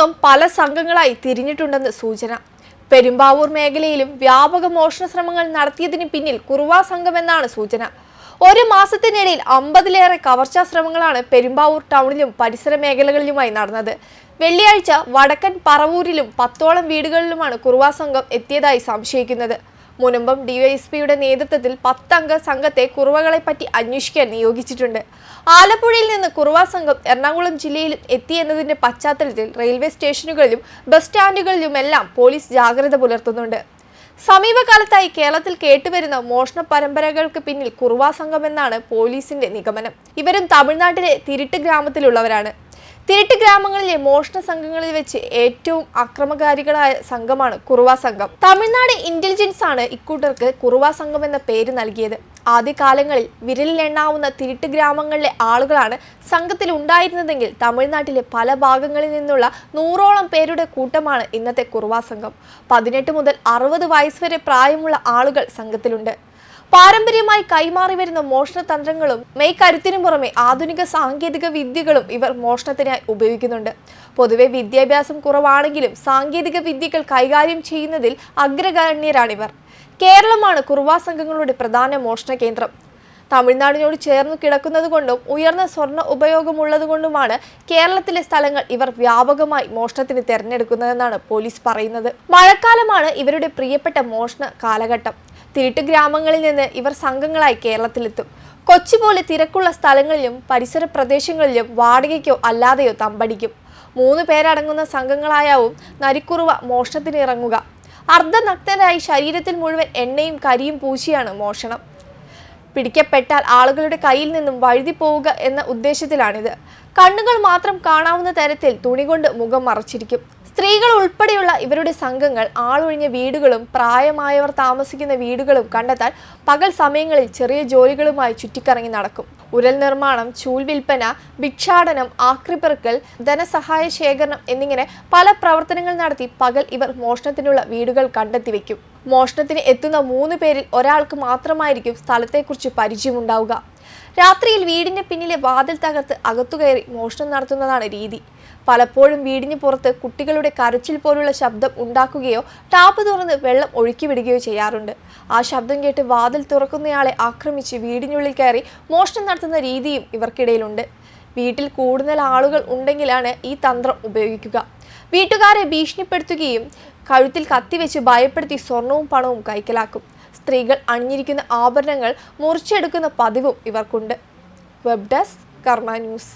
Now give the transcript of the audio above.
സംഘം പല സംഘങ്ങളായി തിരിഞ്ഞിട്ടുണ്ടെന്ന് സൂചന. പെരുമ്പാവൂർ മേഖലയിലും വ്യാപക മോഷണ ശ്രമങ്ങൾ നടത്തിയതിന് പിന്നിൽ കുറുവാ സംഘം എന്നാണ് സൂചന. ഒരു മാസത്തിനിടയിൽ അമ്പതിലേറെ കവർച്ചാ ശ്രമങ്ങളാണ് പെരുമ്പാവൂർ ടൗണിലും പരിസര മേഖലകളിലുമായി നടന്നത്. വെള്ളിയാഴ്ച വടക്കൻ പറവൂരിലും പത്തോളം വീടുകളിലുമാണ് കുറുവാ സംഘം എത്തിയതായി സംശയിക്കുന്നത്. മുനമ്പം ഡിവൈഎസ്പിയുടെ നേതൃത്വത്തിൽ പത്തംഗ സംഘത്തെ കുറവകളെപ്പറ്റി പറ്റി അന്വേഷിക്കാൻ നിയോഗിച്ചിട്ടുണ്ട്. ആലപ്പുഴയിൽ നിന്ന് കുറുവ സംഘം എറണാകുളം ജില്ലയിൽ എത്തിയെന്നതിന്റെ പശ്ചാത്തലത്തിൽ റെയിൽവേ സ്റ്റേഷനുകളിലും ബസ് സ്റ്റാൻഡുകളിലുമെല്ലാം പോലീസ് ജാഗ്രത പുലർത്തുന്നുണ്ട്. സമീപകാലത്തായി കേരളത്തിൽ കേട്ടുവരുന്ന മോഷണ പരമ്പരകൾക്ക് പിന്നിൽ കുറുവാ സംഘമെന്നാണ് പോലീസിന്റെ നിഗമനം. ഇവരും തമിഴ്നാട്ടിലെ തിരുട്ട് ഗ്രാമത്തിലുള്ളവരാണ്. തിരുട്ട് ഗ്രാമങ്ങളിലെ മോഷണ സംഘങ്ങളിൽ വെച്ച് ഏറ്റവും അക്രമകാരികളായ സംഘമാണ് കുറുവ സംഘം. തമിഴ്നാട് ഇന്റലിജൻസ് ആണ് ഇക്കൂട്ടർക്ക് കുറുവ സംഘം എന്ന പേര് നൽകിയത്. ആദ്യകാലങ്ങളിൽ വിരലിലെണ്ണാവുന്ന തിരുട്ട് ഗ്രാമങ്ങളിലെ ആളുകളാണ് സംഘത്തിൽ ഉണ്ടായിരുന്നതെങ്കിൽ തമിഴ്നാട്ടിലെ പല ഭാഗങ്ങളിൽ നിന്നുള്ള നൂറോളം പേരുടെ കൂട്ടമാണ് ഇന്നത്തെ കുറുവ സംഘം. പതിനെട്ട് മുതൽ അറുപത് വയസ്സ് വരെ പ്രായമുള്ള ആളുകൾ സംഘത്തിലുണ്ട്. പാരമ്പര്യമായി കൈമാറി വരുന്ന മോഷണ തന്ത്രങ്ങളും മെയ് കരുത്തിനു പുറമെ ആധുനിക സാങ്കേതിക വിദ്യകളും ഇവർ മോഷണത്തിനായി ഉപയോഗിക്കുന്നുണ്ട്. പൊതുവെ വിദ്യാഭ്യാസം കുറവാണെങ്കിലും സാങ്കേതിക വിദ്യകൾ കൈകാര്യം ചെയ്യുന്നതിൽ അഗ്രഗണ്യരാണിവർ. കേരളമാണ് കുറുവാ സംഘങ്ങളുടെ പ്രധാന മോഷണ കേന്ദ്രം. തമിഴ്നാടിനോട് ചേർന്ന് കിടക്കുന്നതുകൊണ്ടും ഉയർന്ന സ്വർണ ഉപയോഗമുള്ളതുകൊണ്ടുമാണ് കേരളത്തിലെ സ്ഥലങ്ങൾ ഇവർ വ്യാപകമായി മോഷണത്തിന് തിരഞ്ഞെടുക്കുന്നതെന്നാണ് പോലീസ് പറയുന്നത്. മഴക്കാലമാണ് ഇവരുടെ പ്രിയപ്പെട്ട മോഷണ കാലഘട്ടം. തിരുട്ട് ഗ്രാമങ്ങളിൽ നിന്ന് ഇവർ സംഘങ്ങളായി കേരളത്തിലെത്തും. കൊച്ചി പോലെ തിരക്കുള്ള സ്ഥലങ്ങളിലും പരിസര പ്രദേശങ്ങളിലും വാടകയ്ക്കോ അല്ലാതെയോ തമ്പടിക്കും. മൂന്ന് പേരടങ്ങുന്ന സംഘങ്ങളായാവും നരിക്കുറുവ മോഷണത്തിനിറങ്ങുക. അർദ്ധനഗ്നരായി ശരീരത്തിൽ മുഴുവൻ എണ്ണയും കരിയും പൂശിയാണ് മോഷണം. പിടിക്കപ്പെട്ടാൽ ആളുകളുടെ കയ്യിൽ നിന്നും വഴുതി പോവുക എന്ന ഉദ്ദേശത്തിലാണിത്. കണ്ണുകൾ മാത്രം കാണാവുന്ന തരത്തിൽ തുണി കൊണ്ട് മുഖം മറച്ചിരിക്കും. സ്ത്രീകൾ ഉൾപ്പെടെയുള്ള ഇവരുടെ സംഘങ്ങൾ ആളൊഴിഞ്ഞ വീടുകളും പ്രായമായവർ താമസിക്കുന്ന വീടുകളും കണ്ടെത്താൻ പകൽ സമയങ്ങളിൽ ചെറിയ ജോലികളുമായി ചുറ്റിക്കറങ്ങി നടക്കും. ഉരൽ നിർമ്മാണം ചൂൽ വിൽപ്പന ഭിക്ഷാടനം ആക്രിപ്പെറുക്കൽ ധനസഹായ ശേഖരണം എന്നിങ്ങനെ പല പ്രവർത്തനങ്ങൾ നടത്തി പകൽ ഇവർ മോഷണത്തിനുള്ള വീടുകൾ കണ്ടെത്തി വയ്ക്കും. മോഷണത്തിന് എത്തുന്ന മൂന്ന് പേരിൽ ഒരാൾക്ക് മാത്രമായിരിക്കും സ്ഥലത്തെക്കുറിച്ച് പരിചയമുണ്ടാവുക. രാത്രിയിൽ വീടിന്റെ പിന്നിലെ വാതിൽ തകർത്ത് അകത്തു കയറി മോഷണം നടത്തുന്നതാണ് രീതി. പലപ്പോഴും വീടിന് പുറത്ത് കുട്ടികളുടെ കരച്ചിൽ പോലുള്ള ശബ്ദം ഉണ്ടാക്കുകയോ ടാപ്പ് തുറന്ന് വെള്ളം ഒഴുക്കി വിടുകയോ ചെയ്യാറുണ്ട്. ആ ശബ്ദം കേട്ട് വാതിൽ തുറക്കുന്നയാളെ ആക്രമിച്ച് വീടിനുള്ളിൽ കയറി മോഷണം നടത്തുന്ന രീതിയും ഇവർക്കിടയിലുണ്ട്. വീട്ടിൽ കൂടുതൽ ആളുകൾ ഉണ്ടെങ്കിലാണ് ഈ തന്ത്രം ഉപയോഗിക്കുക. വീട്ടുകാരെ ഭീഷണിപ്പെടുത്തുകയും കഴുത്തിൽ കത്തിവെച്ച് ഭയപ്പെടുത്തി സ്വർണവും പണവും കൈക്കലാക്കും. സ്ത്രീകൾ അണിഞ്ഞിരിക്കുന്ന ആഭരണങ്ങൾ മുറിച്ചെടുക്കുന്ന പതിവും ഇവർക്കുണ്ട്. Web desk Karma news